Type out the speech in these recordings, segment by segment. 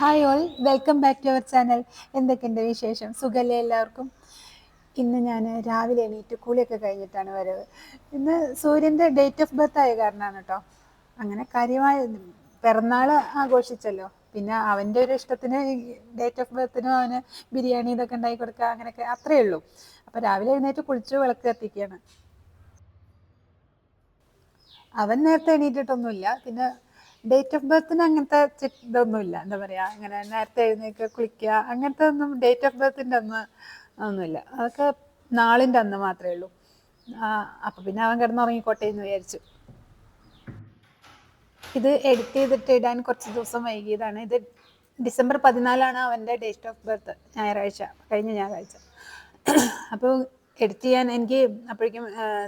Hi all welcome back to our channel എന്തൊക്കെയുണ്ട് വിശേഷം? സുഖല്ലേ എല്ലാവർക്കും? ഇന്ന് ഞാൻ രാവിലെ എണീറ്റ് കുളിയൊക്കെ കഴിഞ്ഞിട്ടാണ് വരവ്. ഇന്ന് സൂര്യന്റെ ഡേറ്റ് ഓഫ് ബർത്ത് ആയ കാരണമാണ് കേട്ടോ അങ്ങനെ കാര്യമായ പിറന്നാൾ ആഘോഷിച്ചല്ലോ. പിന്നെ അവന്റെ ഒരു ഇഷ്ടത്തിന് ഡേറ്റ് ഓഫ് ബർത്തിനും അവന് ബിരിയാണി ഇതൊക്കെ ഉണ്ടാക്കി കൊടുക്കുക അങ്ങനെയൊക്കെ അത്രയേ ഉള്ളൂ. അപ്പോൾ രാവിലെ എഴുന്നേറ്റ് കുളിച്ച് വിളക്ക് കത്തിക്കുകയാണ് അവൻ നേരത്തെ എണീറ്റിട്ടൊന്നുമില്ല. പിന്നെ ഡേറ്റ് ഓഫ് ബർത്തിന് അങ്ങനത്തെ ഇതൊന്നും ഇതൊന്നുമില്ല. എന്താ പറയാ അങ്ങനെ നേരത്തെ എഴുന്നേക്ക് കുളിക്കുക അങ്ങനത്തെ ഒന്നും ഡേറ്റ് ഓഫ് ബർത്തിന്റെ അന്ന് ഒന്നുമില്ല. അതൊക്കെ നാളിന്റെ അന്ന് മാത്രമേ ഉള്ളൂ. അപ്പൊ പിന്നെ അവൻ കിടന്നുറങ്ങിക്കോട്ടെ എന്ന് വിചാരിച്ചു. ഇത് എഡിറ്റ് ചെയ്തിട്ട് ഇടാൻ കുറച്ച് ദിവസം വൈകിയതാണ്. ഇത് ഡിസംബർ പതിനാലാണ് അവന്റെ ഡേറ്റ് ഓഫ് ബർത്ത് ഞായറാഴ്ച കഴിഞ്ഞ ഞായറാഴ്ച. അപ്പോൾ എഡിറ്റ് ചെയ്യാൻ എനിക്ക് അപ്പോഴേക്കും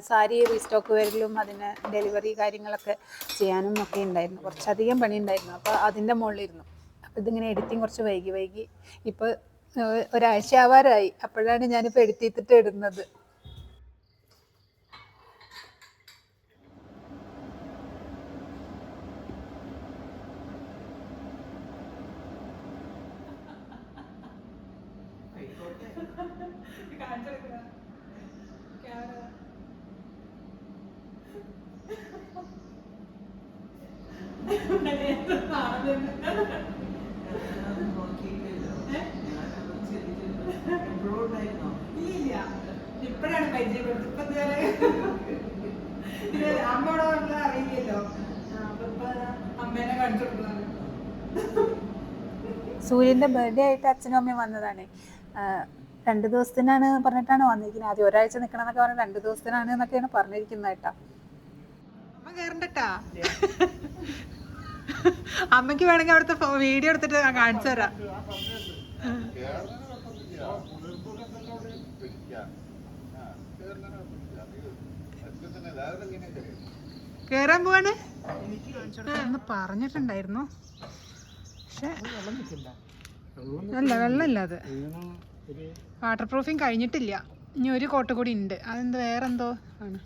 സാരി റീസ്റ്റോക്ക് വരലും അതിന് ഡെലിവറി കാര്യങ്ങളൊക്കെ ചെയ്യാനും ഒക്കെ ഉണ്ടായിരുന്നു. കുറച്ചധികം പണി ഉണ്ടായിരുന്നു അപ്പോൾ അതിന്റെ മുകളിലിരുന്നു. അപ്പോൾ ഇതിങ്ങനെ എഡിറ്റിങ് കുറച്ച് വൈകി വൈകി. ഇപ്പോൾ ഒരാഴ്ച ആവാറായി. അപ്പോഴാണ് ഞാനിപ്പോൾ എഡിറ്റ് ചെയ്തിട്ട് ഇടുന്നത്. ഇല്ല അമ്മേനെ സൂര്യന്റെ ബർത്ത്ഡേ ആയിട്ട് അച്ഛനും അമ്മയും വന്നതാണ്. രണ്ട് ദിവസത്തിനാണ് പറഞ്ഞിട്ടാണ് വന്നിരിക്കുന്നത്. ആദ്യം ഒരാഴ്ച നിക്കണം എന്നൊക്കെ പറഞ്ഞ് രണ്ട് ദിവസത്തിനാണ് എന്നൊക്കെയാണ് പറഞ്ഞിരിക്കുന്നത് കേട്ടാ. അമ്മ കേറണ്ടട്ടാ? അമ്മയ്ക്ക് വേണമെങ്കിൽ അവിടുത്തെ വീഡിയോ എടുത്തിട്ട് ഞാൻ കാണിച്ചു തരാം. കേറാൻ പോവാണ്? പറഞ്ഞിട്ടുണ്ടായിരുന്നു. പക്ഷെ അല്ല വെള്ളമില്ല അത്. വാട്ടർ പ്രൂഫിങ് കഴിഞ്ഞിട്ടില്ല. ഇനി ഒരു കോട്ട് കൂടി ഉണ്ട്. അതെന്ത് വേറെന്തോ ആണ്.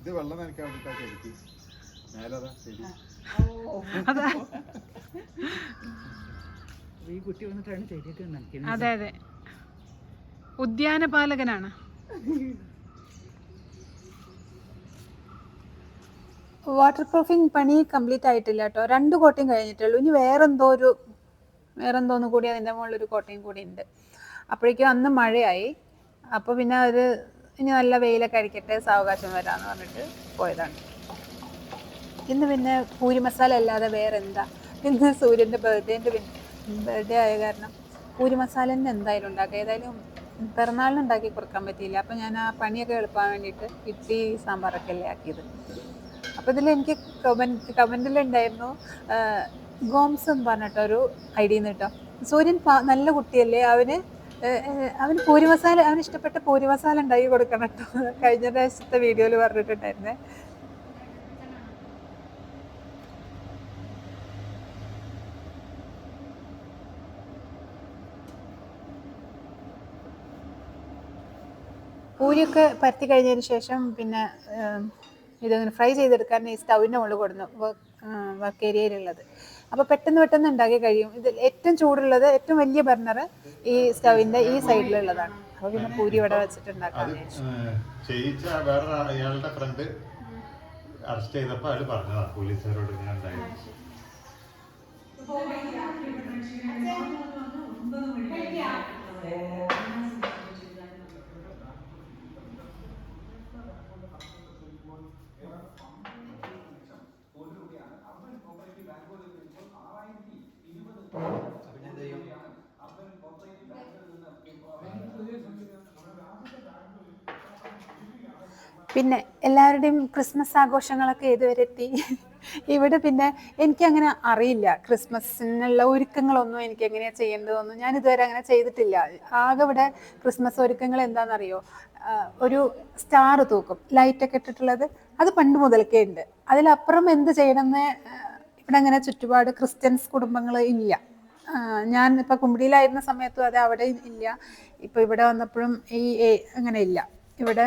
ഇത് വെള്ളം നനയ്ക്കാൻ വേണ്ടിട്ടാ ശരിക്ക് മേലതാ ശരി അതാ. ഈ കുട്ടി വന്നിട്ടാണ് ചെടിയൊക്കെ നനയ്ക്കുന്നത്. അതെ അതെ. ഉദ്യാനപാലകനാണ്. വാട്ടർ പ്രൂഫിങ് പണി കംപ്ലീറ്റ് ആയിട്ടില്ല കേട്ടോ രണ്ട് കോട്ടയും കഴിഞ്ഞിട്ടുള്ളൂ. ഇനി വേറെന്തോ ഒരു വേറെന്തോന്ന് കൂടി അതിന്റെ ഒരു കോട്ടയും കൂടി ഉണ്ട്. അപ്പോഴേക്കും അന്ന് മഴയായി. അപ്പോൾ പിന്നെ അവർ ഇനി നല്ല വെയിലൊക്കെ അടിക്കട്ടെ സാവകാശം വരാമെന്ന് പറഞ്ഞിട്ട് പോയതാണ്. ഇന്ന് പിന്നെ പൂരി മസാല അല്ലാതെ വേറെ എന്താ ഇന്ന് സൂര്യന്റെ ബർത്ത്ഡേന്റെ ബർത്ത്ഡേ ആയ കാരണം പൂരി മസാല തന്നെ എന്തായാലും ഉണ്ടാക്കുക ഏതായാലും പിറന്നാളിന് ഉണ്ടാക്കി കൊടുക്കാൻ പറ്റിയില്ല. അപ്പോൾ ഞാൻ ആ പണിയൊക്കെ എളുപ്പാൻ വേണ്ടിയിട്ട് ഇഡ്ഡലി സാമ്പാറൊക്കെ അല്ലേ ആക്കിയത്. അപ്പോൾ ഇതിൽ എനിക്ക് കമന്റ് കമന്റിലുണ്ടായിരുന്നു ഗോംസ് എന്ന് പറഞ്ഞിട്ടൊരു ഐഡിയ കേട്ടോ. സൂര്യൻ നല്ല കുട്ടിയല്ലേ അവന് അവന് പൂരി മസാല അവന് ഇഷ്ടപ്പെട്ട പൂരി മസാല ഉണ്ടാക്കി കൊടുക്കണം കേട്ടോ. കഴിഞ്ഞ പ്രാവശ്യത്തെ വീഡിയോയിൽ പറഞ്ഞിട്ടുണ്ടായിരുന്നേ. പൂരിയൊക്കെ പരത്തി കഴിഞ്ഞതിന് ശേഷം പിന്നെ ഇതങ്ങനെ ഫ്രൈ ചെയ്തെടുക്കാൻ ഈ സ്റ്റൗവിന്റെ മുകളിൽ കൊടുന്നു വർക്ക് ഏരിയയിലുള്ളത് അപ്പോൾ പെട്ടെന്ന് പെട്ടെന്ന് ഉണ്ടാക്കി കഴിയും. ഇത് ഏറ്റവും ചൂടുള്ളത് ഏറ്റവും വലിയ ബർണർ ഈ സ്റ്റൗവിന്റെ ഈ സൈഡിലുള്ളതാണ് അപ്പോൾ പിന്നെ പൂരി ഇവിടെ വെച്ചിട്ട് ഉണ്ടാക്കാൻ അത് വിചാരിച്ചു. ഏഹ്, ചെയ്യിച്ച വേറെ അയാളുടെ ഫ്രണ്ട് അറസ്റ്റ് ചെയ്തപ്പോൾ അയാൾ പറഞ്ഞതാണ് പോലീസുകാരോട് ഇങ്ങനെ ഉണ്ടായിരുന്നു പിന്നെ എല്ലാവരുടെയും ക്രിസ്മസ് ആഘോഷങ്ങളൊക്കെ ഏതുവരെ എത്തി ഇവിടെ പിന്നെ എനിക്കങ്ങനെ അറിയില്ല. ക്രിസ്മസിനുള്ള ഒരുക്കങ്ങളൊന്നും എനിക്ക് എങ്ങനെയാണ് ചെയ്യേണ്ടതൊന്നും ഞാൻ ഇതുവരെ അങ്ങനെ ചെയ്തിട്ടില്ല. ആകെ ഇവിടെ ക്രിസ്മസ് ഒരുക്കങ്ങൾ എന്താണെന്നറിയോ? ഒരു സ്റ്റാർ തൂക്കും. ലൈറ്റൊക്കെ ഇട്ടിട്ടുള്ളത് അത് പണ്ട് മുതൽക്കേ ഉണ്ട്. അതിലപ്പുറം എന്ത് ചെയ്യണമെന്ന് ഇവിടെ അങ്ങനെ ചുറ്റുപാട് ക്രിസ്ത്യൻസ് കുടുംബങ്ങൾ ഇല്ല. ഞാൻ ഇപ്പൊ കുമ്പിടിയിലായിരുന്ന സമയത്തും അത് അവിടെ ഇല്ല. ഇപ്പൊ ഇവിടെ വന്നപ്പോഴും ഈ അങ്ങനെ ഇല്ല. ഇവിടെ.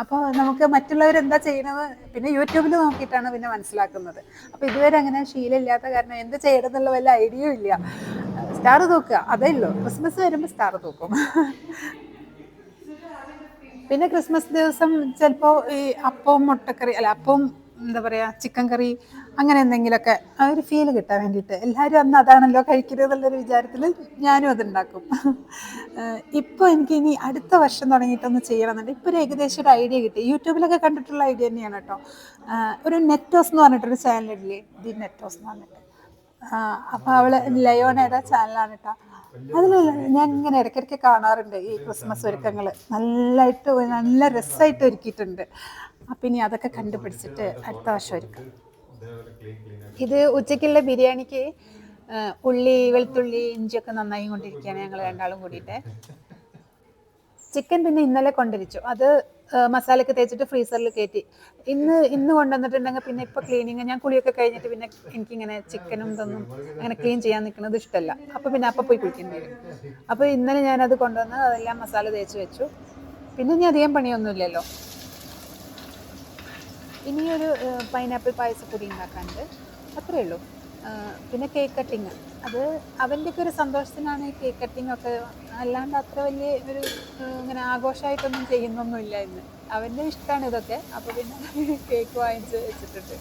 അപ്പോൾ നമുക്ക് മറ്റുള്ളവർ എന്താ ചെയ്യണത്? പിന്നെ യൂട്യൂബിൽ നോക്കിയിട്ടാണ് പിന്നെ മനസ്സിലാക്കുന്നത്. അപ്പോൾ ഇതുവരെ അങ്ങനെ ശീലമില്ലാത്ത കാരണം എന്ത് ചെയ്യണം എന്നുള്ള വല്ല ഐഡിയയും ഇല്ല. സ്റ്റാർ തൂക്കുക. അതേ ഉള്ളൂ. ക്രിസ്മസ് വരുമ്പോൾ സ്റ്റാർ തൂക്കും. പിന്നെ ക്രിസ്മസ് ദിവസം ചിലപ്പോൾ ഈ അപ്പവും മുട്ടക്കറി അല്ല അപ്പവും എന്താ പറയുക ചിക്കൻ കറി അങ്ങനെ എന്തെങ്കിലുമൊക്കെ ആ ഒരു ഫീൽ കിട്ടാൻ വേണ്ടിയിട്ട്. എല്ലാവരും അന്ന് അതാണല്ലോ കഴിക്കുന്നത് എന്നുള്ളൊരു വിചാരത്തിൽ ഞാനും അതുണ്ടാക്കും. ഇപ്പോൾ എനിക്ക് ഇനി അടുത്ത വർഷം തുടങ്ങിയിട്ടൊന്ന് ചെയ്യണമെന്നുണ്ട്. ഇപ്പോൾ ഒരു ഏകദേശം ഒരു ഐഡിയ കിട്ടി. യൂട്യൂബിലൊക്കെ കണ്ടിട്ടുള്ള ഐഡിയ തന്നെയാണ് കേട്ടോ. ഒരു നെറ്റോസ് എന്ന് പറഞ്ഞിട്ടൊരു ചാനലില്ലേ ദി നെറ്റോസ് എന്ന് പറഞ്ഞിട്ട്. അപ്പോൾ അവൾ ലയോനയുടെ ചാനലാണ് കേട്ടോ. അതിൽ ഞാൻ ഇങ്ങനെ ഇടയ്ക്കിടയ്ക്ക് കാണാറുണ്ട് ഈ ക്രിസ്മസ് ഒരുക്കങ്ങൾ നല്ലതായിട്ട് നല്ല രസമായിട്ട് ഒരുക്കിയിട്ടുണ്ട്. അപ്പം ഇനി അതൊക്കെ കണ്ടുപിടിച്ചിട്ട് അടുത്ത വർഷം ഒരുക്കാം. ഇത് ഉച്ചക്കുള്ള ബിരിയാണിക്ക് ഉള്ളി വെളുത്തുള്ളി ഇഞ്ചിയൊക്കെ നന്നായി കൊണ്ടിരിക്കുകയാണ് ഞങ്ങൾ രണ്ടാളും കൂടിയിട്ട്. ചിക്കൻ പിന്നെ ഇന്നലെ കൊണ്ടിരിച്ചു അത് മസാലയൊക്കെ തേച്ചിട്ട് ഫ്രീസറിൽ കയറ്റി. ഇന്ന് ഇന്ന് കൊണ്ടുവന്നിട്ടുണ്ടെങ്കിൽ പിന്നെ ഇപ്പോൾ ക്ലീനിങ് ഞാൻ കുളിയൊക്കെ കഴിഞ്ഞിട്ട് പിന്നെ എനിക്കിങ്ങനെ ചിക്കനും ഇതൊന്നും അങ്ങനെ ക്ലീൻ ചെയ്യാൻ നിൽക്കുന്നത് ഇഷ്ടമല്ല. അപ്പോൾ പിന്നെ അപ്പം പോയി കുളിക്കേണ്ടി വരും അപ്പോൾ ഇന്നലെ ഞാനത് കൊണ്ടുവന്ന് അതെല്ലാം മസാല തേച്ച് വെച്ചു. പിന്നെ ഇനി അധികം പണിയൊന്നുമില്ലല്ലോ. ഇനിയൊരു പൈനാപ്പിൾ പായസപ്പൊടി ഉണ്ടാക്കാനുണ്ട്. അത്രയേ ഉള്ളൂ. പിന്നെ കേക്ക് കട്ടിങ് അത് അവന്റെയൊക്കെ ഒരു സന്തോഷത്തിനാണ് കേക്ക് കട്ടിങ് ഒക്കെ. അല്ലാണ്ട് അത്ര വലിയ ഒരു ഇങ്ങനെ ആഘോഷമായിട്ടൊന്നും ചെയ്യുന്നൊന്നുമില്ല ഇന്ന്. അവന്റെ ഇഷ്ടമാണ് ഇതൊക്കെ. അപ്പോൾ പിന്നെ കേക്ക് വാങ്ങിച്ച് വെച്ചിട്ടുണ്ട്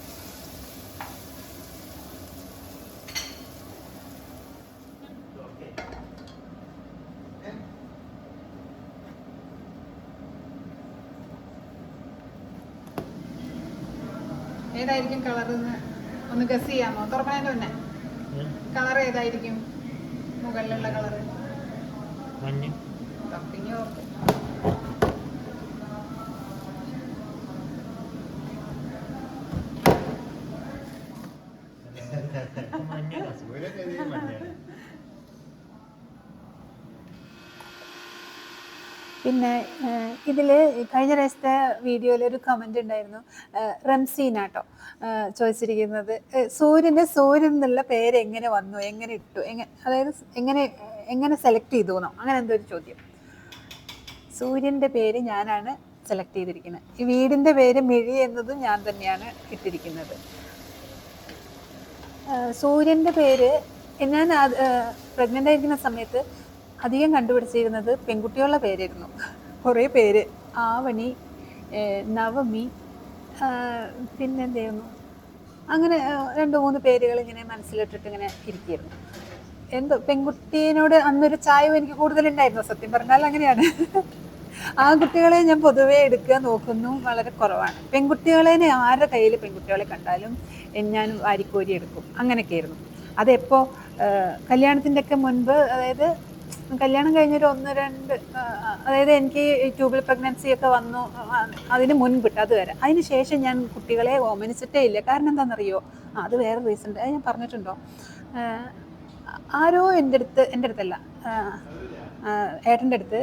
ഏതായിരിക്കും കളർ ഒന്ന് ഗസ് ചെയ്യാമോ? തുറക്കണേന്റെ മുന്നേ. കളർ ഏതായിരിക്കും മുകളിലുള്ള കളർ മഞ്ഞ. കപ്പിങ്ങി ഓർത്ത് പിന്നെ ഇതിൽ കഴിഞ്ഞ പ്രാവശ്യത്തെ വീഡിയോയിൽ ഒരു കമന്റ് ഉണ്ടായിരുന്നു. റംസീനാട്ടോ ചോദിച്ചിരിക്കുന്നത് സൂര്യന്റെ സൂര്യൻ എന്നുള്ള പേര് എങ്ങനെ വന്നു? എങ്ങനെ ഇട്ടു? എങ്ങനെ അതായത് എങ്ങനെ എങ്ങനെ സെലക്ട് ചെയ്തു എന്നോ? അങ്ങനെ എന്തോ ഒരു ചോദ്യം. സൂര്യന്റെ പേര് ഞാനാണ് സെലക്ട് ചെയ്തിരിക്കുന്നത്. ഈ വീടിന്റെ പേര് മിഴി എന്നതും ഞാൻ തന്നെയാണ് ഇട്ടിരിക്കുന്നത്. സൂര്യന്റെ പേര് ഞാൻ പ്രഗ്നന്റ് ആയിരിക്കുന്ന സമയത്ത് അധികം കണ്ടുപിടിച്ചിരുന്നത് പെൺകുട്ടികളുടെ പേരായിരുന്നു. കുറേ പേര്. ആവണി നവമി പിന്നെന്തായിരുന്നു? അങ്ങനെ രണ്ട് മൂന്ന് പേരുകൾ ഇങ്ങനെ മനസ്സിലിട്ടിട്ട് ഇങ്ങനെ ഇരിക്കുകയായിരുന്നു. എന്തോ പെൺകുട്ടീനോട് അന്നൊരു ചായവ് എനിക്ക് കൂടുതലുണ്ടായിരുന്നു സത്യം പറഞ്ഞാൽ അങ്ങനെയാണ്. ആ കുട്ടികളെ ഞാൻ പൊതുവേ എടുക്കുക നോക്കുന്നു വളരെ കുറവാണ്. പെൺകുട്ടികളെ ആരുടെ കയ്യിൽ പെൺകുട്ടികളെ കണ്ടാലും ഞാൻ വാരിക്കോരി എടുക്കും. അങ്ങനെയൊക്കെയായിരുന്നു. അതെപ്പോൾ കല്യാണത്തിന്റെ ഒക്കെ മുൻപ് അതായത് കല്യാണം കഴിഞ്ഞൊരു ഒന്ന് രണ്ട് അതായത് എനിക്ക് ട്യൂബിൽ പ്രഗ്നൻസി ഒക്കെ വന്നു അതിന് മുൻപിട്ട് അത് വരെ അതിന് ശേഷം ഞാൻ കുട്ടികളെ ഓമനിച്ചിട്ടേ ഇല്ല. കാരണം എന്താണെന്നറിയോ? അത് വേറെ റീസൺ അത് ഞാൻ പറഞ്ഞിട്ടുണ്ടോ? ആരോ എന്റെ അടുത്ത് എന്റെ അടുത്തല്ല ഏട്ടന്റെ അടുത്ത്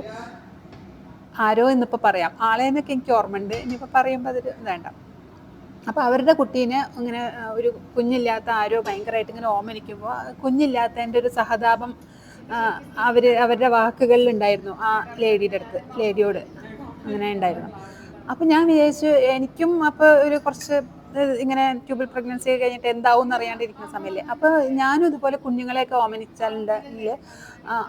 ആരോ എന്നിപ്പോൾ പറയാം. ആളെ എന്നൊക്കെ എനിക്ക് ഓർമ്മയുണ്ട്. ഇനിയിപ്പോൾ പറയുമ്പോൾ അതൊരു വേണ്ട. അപ്പോൾ അവരുടെ കുട്ടീനെ ഇങ്ങനെ ഒരു കുഞ്ഞില്ലാത്ത ആരോ ഭയങ്കരമായിട്ട് ഇങ്ങനെ ഓമനിക്കുമ്പോൾ കുഞ്ഞില്ലാത്തതിന്റെ ഒരു സഹതാപം അവർ അവരുടെ വാക്കുകളിൽ ഉണ്ടായിരുന്നു ആ ലേഡിയുടെ അടുത്ത് ലേഡിയോട് അങ്ങനെ ഉണ്ടായിരുന്നു. അപ്പം ഞാൻ വിചാരിച്ചു എനിക്കും അപ്പോൾ ഒരു കുറച്ച് ഇങ്ങനെ ട്യൂബിൾ പ്രഗ്നൻസി കഴിഞ്ഞിട്ട് എന്താവും എന്നറിയാണ്ടിരിക്കുന്ന സമയമല്ലേ അപ്പോൾ ഞാനും ഇതുപോലെ കുഞ്ഞുങ്ങളെയൊക്കെ ഓമനിച്ചാലുണ്ടെങ്കിൽ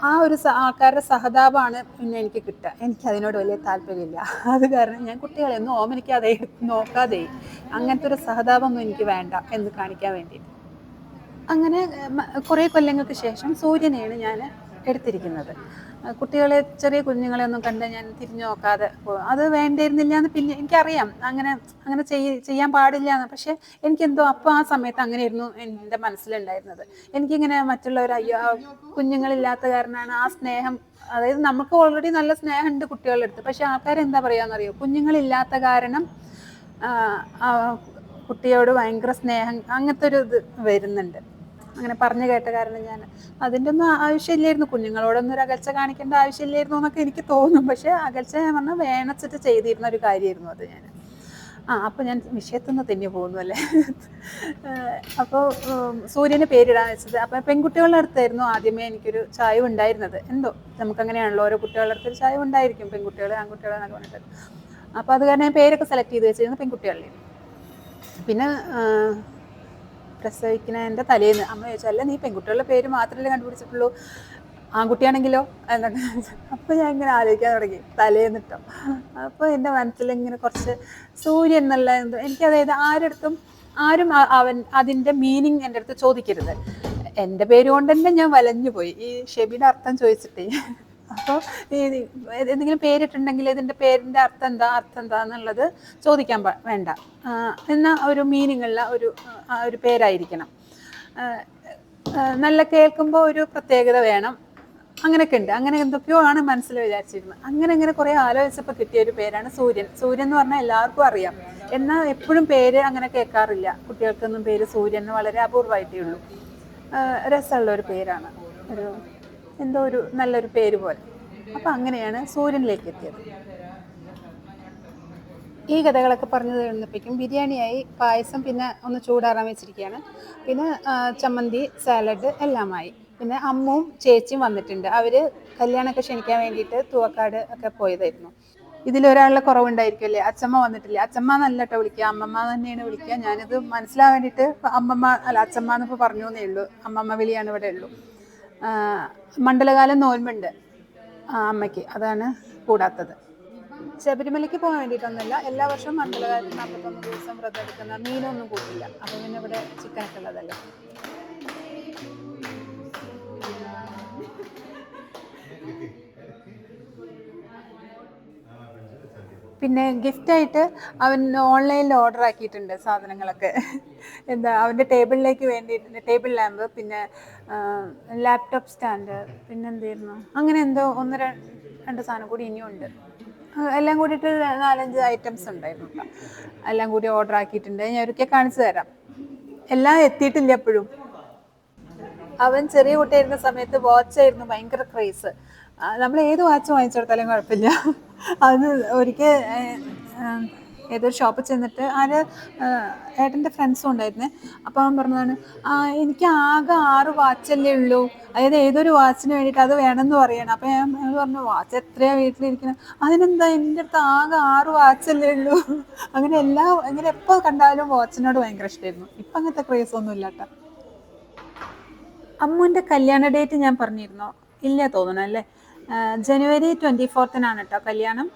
ആ ഒരു ആൾക്കാരുടെ സഹതാപമാണ് പിന്നെ എനിക്ക് കിട്ടുക. എനിക്ക് അതിനോട് വലിയ താല്പര്യമില്ല. അത് കാരണം ഞാൻ കുട്ടികളെ ഒന്നും ഓമനിക്കാതെ നോക്കാതെ അങ്ങനത്തെ ഒരു സഹതാപമൊന്നും എനിക്ക് വേണ്ട എന്ന് കാണിക്കാൻ വേണ്ടിയിട്ട്. അങ്ങനെ കുറേ കൊല്ലങ്ങൾക്ക് ശേഷം സൂര്യനെയാണ് ഞാൻ എടുത്തിരിക്കുന്നത്. കുട്ടികളെ ചെറിയ കുഞ്ഞുങ്ങളെ ഒന്നും കണ്ട് ഞാൻ തിരിഞ്ഞു നോക്കാതെ അത് വേണ്ടിയിരുന്നില്ല എന്ന് പിന്നെ എനിക്കറിയാം. അങ്ങനെ അങ്ങനെ ചെയ്യ ചെയ്യാൻ പാടില്ല എന്ന് പക്ഷെ എനിക്കെന്തോ അപ്പോൾ ആ സമയത്ത് അങ്ങനെയായിരുന്നു എന്റെ മനസ്സിലുണ്ടായിരുന്നത്. എനിക്കിങ്ങനെ മറ്റുള്ളവർ അയ്യോ കുഞ്ഞുങ്ങളില്ലാത്ത കാരണമാണ് ആ സ്നേഹം. അതായത് നമുക്ക് ഓൾറെഡി നല്ല സ്നേഹമുണ്ട് കുട്ടികളുടെ അടുത്ത്. പക്ഷെ ആൾക്കാർ എന്താ പറയുകയെന്നറിയോ കുഞ്ഞുങ്ങളില്ലാത്ത കാരണം കുട്ടിയോട് ഭയങ്കര സ്നേഹം അങ്ങനത്തെ ഒരു ഇത് വരുന്നുണ്ട്. അങ്ങനെ പറഞ്ഞു കേട്ട കാരണം ഞാൻ അതിന്റെ ഒന്നും ആവശ്യമില്ലായിരുന്നു. കുഞ്ഞുങ്ങളോടൊന്നും ഒരു അകൽച്ച കാണിക്കേണ്ട ആവശ്യമില്ലായിരുന്നു എന്നൊക്കെ എനിക്ക് തോന്നും. പക്ഷേ അകൽച്ച ഞാൻ പറഞ്ഞാൽ വേണച്ചിട്ട് ചെയ്തിരുന്ന ഒരു കാര്യമായിരുന്നു അത് ഞാൻ. ആ അപ്പോൾ ഞാൻ വിഷയത്തിൽ തിന്നു പോകുന്നു അല്ലേ? അപ്പോൾ സൂര്യന് പേരിടാൻ വെച്ചത്. അപ്പോൾ പെൺകുട്ടികളുടെ അടുത്തായിരുന്നു ആദ്യമേ എനിക്കൊരു ചായ ഉണ്ടായിരുന്നത്. എന്തോ നമുക്കങ്ങനെയാണല്ലോ ഓരോ കുട്ടികളുടെ അടുത്തൊരു ചായ ഉണ്ടായിരിക്കും പെൺകുട്ടികൾ ആൺകുട്ടികൾ എന്നൊക്കെ പറഞ്ഞിട്ട്. അപ്പോൾ അത് കാരണം ഞാൻ പേരൊക്കെ സെലക്ട് ചെയ്ത് വെച്ചിരുന്നു പെൺകുട്ടികളിൽ പിന്നെ പ്രസവിക്കുന്നതിന്റെ തലേന്ന്. അമ്മ ചോദിച്ചു അല്ല നീ പെൺകുട്ടികളുടെ പേര് മാത്രമല്ലേ കണ്ടുപിടിച്ചിട്ടുള്ളൂ? ആൺകുട്ടിയാണെങ്കിലോ? എന്നൊക്കെ അപ്പോൾ ഞാൻ ഇങ്ങനെ ആലോചിക്കാൻ തുടങ്ങി. തലേന്നിട്ടോ അപ്പോൾ എന്റെ മനസ്സിൽ ഇങ്ങനെ കുറച്ച് സൂര്യൻ എന്നുള്ള എനിക്ക് അതായത് ആരടുത്തും ആരും അവൻ അതിന്റെ മീനിങ് എന്റെ അടുത്ത് ചോദിക്കരുത്. എന്റെ പേര് കൊണ്ട് തന്നെ ഞാൻ വലഞ്ഞു പോയി ഈ ഷെബിയുടെ അർത്ഥം ചോദിച്ചിട്ടേ. അപ്പോൾ എന്തെങ്കിലും പേരിട്ടുണ്ടെങ്കിൽ ഇതിന്റെ പേരിന്റെ അർത്ഥം എന്താ? അർത്ഥം എന്താ എന്നുള്ളത് ചോദിക്കാൻ വേണ്ട. എന്ന ഒരു മീനിങ്ങുള്ള ഒരു ഒരു പേരായിരിക്കണം. നല്ല കേൾക്കുമ്പോൾ ഒരു പ്രത്യേകത വേണം. അങ്ങനെയൊക്കെ ഉണ്ട്. അങ്ങനെ എന്തൊക്കെയോ ആണ് മനസ്സിൽ വിചാരിച്ചിരുന്നത്. അങ്ങനെ അങ്ങനെ കുറേ ആലോചിച്ചപ്പോൾ കിട്ടിയ ഒരു പേരാണ് സൂര്യൻ. സൂര്യൻ എന്ന് പറഞ്ഞാൽ എല്ലാവർക്കും അറിയാം. എന്നാൽ എപ്പോഴും പേര് അങ്ങനെ കേൾക്കാറില്ല. കുട്ടികൾക്കൊന്നും പേര് സൂര്യൻ വളരെ അപൂർവമായിട്ടേ ഉള്ളൂ. രസമുള്ള ഒരു പേരാണ്. ഒരു എന്തോ ഒരു നല്ലൊരു പേര് പോലെ. അപ്പം അങ്ങനെയാണ് സൂര്യനിലേക്ക് എത്തിയത്. ഈ കഥകളൊക്കെ പറഞ്ഞു തീർന്നപ്പോഴേക്കും ബിരിയാണിയായി പായസം പിന്നെ ഒന്ന് ചൂടാറാൻ വെച്ചിരിക്കുകയാണ്. പിന്നെ ചമ്മന്തി സാലഡ് എല്ലാമായി. പിന്നെ അമ്മും ചേച്ചിയും വന്നിട്ടുണ്ട്. അവർ കല്യാണമൊക്കെ ക്ഷണിക്കാൻ വേണ്ടിയിട്ട് തൂവക്കാട് ഒക്കെ പോയതായിരുന്നു. ഇതിലൊരാളുടെ കുറവുണ്ടായിരിക്കുമല്ലേ അച്ചമ്മ വന്നിട്ടില്ല? അച്ചമ്മ എന്നല്ല കേട്ടോ വിളിക്കുക. അമ്മമ്മ തന്നെയാണ് വിളിക്കുക. ഞാനിത് മനസ്സിലാവാൻ വേണ്ടിയിട്ട് അമ്മമ്മ അല്ല അച്ചമ്മ എന്നിപ്പോൾ പറഞ്ഞു എന്നേ ഉള്ളൂ. അമ്മമ്മ വിളിയാണ് ഇവിടെ ഉള്ളൂ. മണ്ഡലകാലം നോൽമുണ്ട് അമ്മയ്ക്ക്. അതാണ് കൂടാത്തത്. ശബരിമലയ്ക്ക് പോകാൻ വേണ്ടിയിട്ടൊന്നുമില്ല. എല്ലാ വർഷവും മണ്ഡലകാലത്ത് നാൽപ്പത്തൊന്ന് ദിവസം വ്രതം എടുക്കുന്ന മീനൊന്നും കൂട്ടില്ല. അപ്പം പിന്നെ ഇവിടെ ചിക്കനൊക്കെ ഉള്ളതല്ലേ? പിന്നെ ഗിഫ്റ്റായിട്ട് അവൻ ഓൺലൈനിൽ ഓർഡർ ആക്കിയിട്ടുണ്ട് സാധനങ്ങളൊക്കെ. എന്താ അവന്റെ ടേബിളിലേക്ക് വേണ്ടിയിട്ട് ടേബിൾ ലാമ്പ് പിന്നെ ലാപ്ടോപ്പ് സ്റ്റാൻഡ് പിന്നെ എന്തായിരുന്നു? അങ്ങനെ എന്തോ ഒന്ന് രണ്ട് സാധനം കൂടി ഇനിയും ഉണ്ട്. എല്ലാം കൂടിയിട്ട് നാലഞ്ച് ഐറ്റംസ് ഉണ്ടായിരുന്നു. എല്ലാം കൂടി ഓർഡർ ആക്കിയിട്ടുണ്ട്. ഞാൻ ഒരിക്കൽ കാണിച്ചു തരാം. എല്ലാം എത്തിയിട്ടില്ല എപ്പോഴും. അവൻ ചെറിയ കുട്ടിയായിരുന്ന സമയത്ത് വാച്ച് ആയിരുന്നു ഭയങ്കര ക്രേസ് നമ്മൾ ഏത് വാച്ച് വാങ്ങിച്ചെടുത്താലും കുഴപ്പമില്ല. അത് ഒരിക്കൽ ഏതൊരു ഷോപ്പിൽ ചെന്നിട്ട് ആര് ഏട്ടന്റെ ഫ്രണ്ട്സും ഉണ്ടായിരുന്നേ. അപ്പോൾ അവൻ പറഞ്ഞതാണ് എനിക്ക് ആകെ ആറ് വാച്ചല്ലേ ഉള്ളൂ. അതായത് ഏതൊരു വാച്ചിന് വേണ്ടിയിട്ട് അത് വേണമെന്ന് പറയണം. അപ്പോൾ ഞാൻ പറഞ്ഞു വാച്ച് എത്രയാണ് വീട്ടിലിരിക്കുന്നത് അതിനെന്താ എന്റെ അടുത്ത് ആകെ ആറ് വാച്ചല്ലേ ഉള്ളൂ. അങ്ങനെ എല്ലാ അങ്ങനെ എപ്പോൾ കണ്ടാലും വാച്ചിനോട് ഭയങ്കര ഇഷ്ടമായിരുന്നു. ഇപ്പം അങ്ങനത്തെ ക്രേസ് ഒന്നും ഇല്ലാട്ട. അമ്മുവിന്റെ കല്യാണ ഡേറ്റ് ഞാൻ പറഞ്ഞിരുന്നോ? ഇല്ല തോന്നണം അല്ലേ ജനുവരി ട്വന്റി ഫോർത്തിനാണ് കേട്ടോ കല്യാണം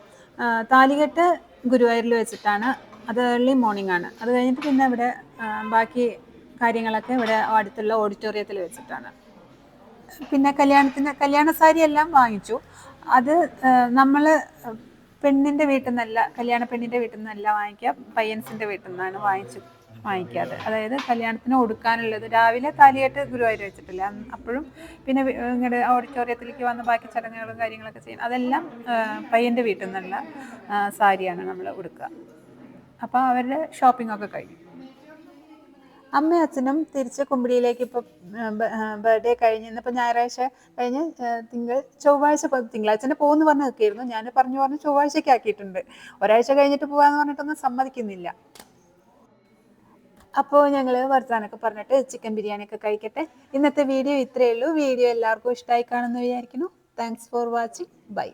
താലികെട്ട് ഗുരുവായൂരിൽ വെച്ചിട്ടാണ്. അത് ഏർലി മോർണിംഗ് ആണ്. അത് കഴിഞ്ഞിട്ട് പിന്നെ ഇവിടെ ബാക്കി കാര്യങ്ങളൊക്കെ ഇവിടെ അടുത്തുള്ള ഓഡിറ്റോറിയത്തിൽ വെച്ചിട്ടാണ്. പിന്നെ കല്യാണത്തിന് കല്യാണ സാരി എല്ലാം വാങ്ങിച്ചു. അത് നമ്മൾ പെണ്ണിന്റെ വീട്ടിൽ നിന്നല്ല കല്യാണ പെണ്ണിന്റെ വീട്ടിൽ നിന്നല്ല വാങ്ങിക്കുക. പയ്യൻസിന്റെ വീട്ടിൽ നിന്നാണ് വാങ്ങിച്ചു വാങ്ങിക്കാതെ. അതായത് കല്യാണത്തിന് കൊടുക്കാനുള്ളത്. രാവിലെ താലിയായിട്ട് ഗുരുവായൂർ വെച്ചിട്ടില്ല. അപ്പോഴും പിന്നെ ഇങ്ങനെ ഓഡിറ്റോറിയത്തിലേക്ക് വന്ന് ബാക്കി ചടങ്ങുകളും കാര്യങ്ങളൊക്കെ ചെയ്യും അതെല്ലാം പയ്യന്റെ വീട്ടിൽ നിന്നുള്ള സാരിയാണ് നമ്മൾ കൊടുക്കുക അപ്പോൾ അവരുടെ ഷോപ്പിംഗ് ഒക്കെ കഴിഞ്ഞു. അമ്മയും അച്ഛനും തിരിച്ച് കുമ്പിടിയിലേക്ക് ഇപ്പോൾ ബർത്ത്ഡേ കഴിഞ്ഞ് ഇന്നിപ്പോൾ ഞായറാഴ്ച കഴിഞ്ഞ് തിങ്കൾ ചൊവ്വാഴ്ച പോ- തിങ്കളാഴ്ച പോകുമെന്ന് പറഞ്ഞ് ഞാൻ പറഞ്ഞു പറഞ്ഞ് ചൊവ്വാഴ്ചയ്ക്ക് ആക്കിയിട്ടുണ്ട്. ഒരാഴ്ച കഴിഞ്ഞിട്ട് പോകാമെന്ന് പറഞ്ഞിട്ടൊന്നും സമ്മതിക്കുന്നില്ല. അപ്പോൾ ഞങ്ങൾ വർത്താനൊക്കെ പറഞ്ഞിട്ട് ചിക്കൻ ബിരിയാണി ഒക്കെ കഴിക്കട്ടെ. ഇന്നത്തെ വീഡിയോ ഇത്രയേ ഉള്ളൂ. വീഡിയോ എല്ലാവർക്കും ഇഷ്ടമായി കാണുമെന്ന് വിചാരിക്കുന്നു. Thanks for watching bye